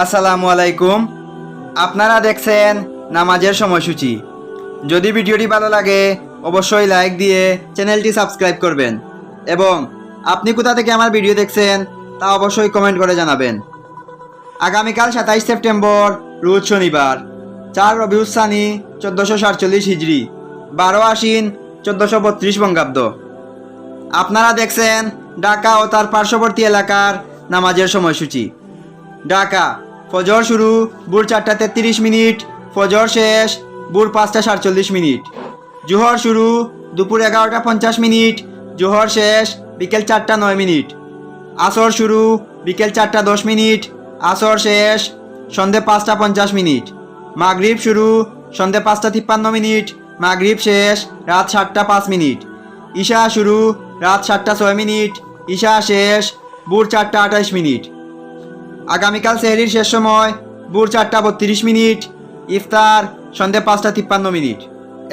আসসালামু আলাইকুম। আপনারা দেখছেন নামাজের সময়সূচি। যদি ভিডিওটি ভালো লাগে, অবশ্যই লাইক দিয়ে চ্যানেলটি সাবস্ক্রাইব করবেন। এবং আপনি কোথা থেকে আমার ভিডিও দেখছেন, তা অবশ্যই কমেন্ট করে জানাবেন। আগামীকাল সাতাইশ সেপ্টেম্বর, রোজ শনিবার, চার রবিউসানি চোদ্দোশো সাতচল্লিশ হিজড়ি বারো আশ্বিন, চোদ্দোশো বত্রিশ বঙ্গাব্দ। আপনারা দেখছেন ঢাকা ও তার পার্শ্ববর্তী এলাকার নামাজের সময়সূচি। ঢাকা। ফজর শুরু, ভোর চারটা তেত্রিশ মিনিট, ফজর শেষ, ভোর পাঁচটা সাতচল্লিশ মিনিট। জোহর শুরু, দুপুর এগারোটা পঞ্চাশ মিনিট, জোহর শেষ, বিকেল চারটা নয় মিনিট। আসর শুরু, বিকেল চারটা দশ মিনিট, আসর শেষ, সন্ধে পাঁচটা পঞ্চাশ মিনিট। মাগরিব শুরু, সন্ধে পাঁচটা তিপ্পান্ন মিনিট, মাগরিব শেষ, রাত সাতটা পাঁচ মিনিট। ঈশা শুরু, রাত সাতটা ছয় মিনিট, ঈশা শেষ, ভোর চারটা আঠাইশ মিনিট। আগামীকাল সেহরির শেষ সময়, ভোর চারটা বত্রিশ মিনিট, ইফতার, সন্ধে পাঁচটা তিপ্পান্ন মিনিট।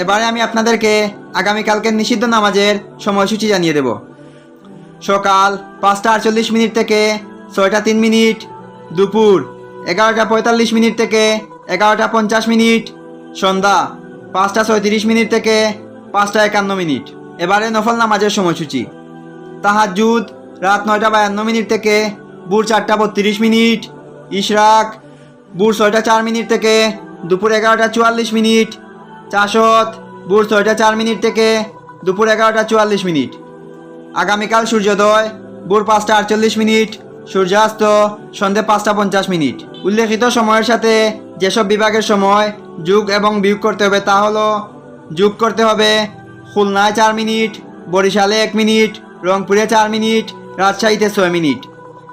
এবারে আমি আপনাদেরকে আগামীকালকের নিষিদ্ধ নামাজের সময়সূচি জানিয়ে দেব। সকাল পাঁচটা আটচল্লিশ মিনিট থেকে ছয়টা তিন মিনিট, দুপুর এগারোটা পঁয়তাল্লিশ মিনিট থেকে এগারোটা পঞ্চাশ মিনিট, সন্ধ্যা পাঁচটা ছয়ত্রিশ মিনিট থেকে পাঁচটা একান্ন মিনিট। এবারে নফল নামাজের সময়সূচি। তাহাজুদ রাত নয়টা বায়ান্ন মিনিট থেকে ভোর চারটা বত্রিশ মিনিট, ইশরাক, ভোর ছয়টা চার মিনিট থেকে, দুপুর এগারোটা চুয়াল্লিশ মিনিট, চাষত, ভোর ছয়টা চার মিনিট থেকে, দুপুর এগারোটা চুয়াল্লিশ মিনিট। আগামীকাল সূর্যোদয়, ভোর পাঁচটা আটচল্লিশ মিনিট, সূর্যাস্ত, সন্ধে পাঁচটা পঞ্চাশ মিনিট। উল্লেখিত সময়ের সাথে যেসব বিভাগের সময় যোগ এবং বিয়োগ করতে হবে তা হলো যোগ করতে হবে খুলনায় চার মিনিট, বরিশালে এক মিনিট, রংপুরে চার মিনিট, রাজশাহীতে ছয় মিনিট।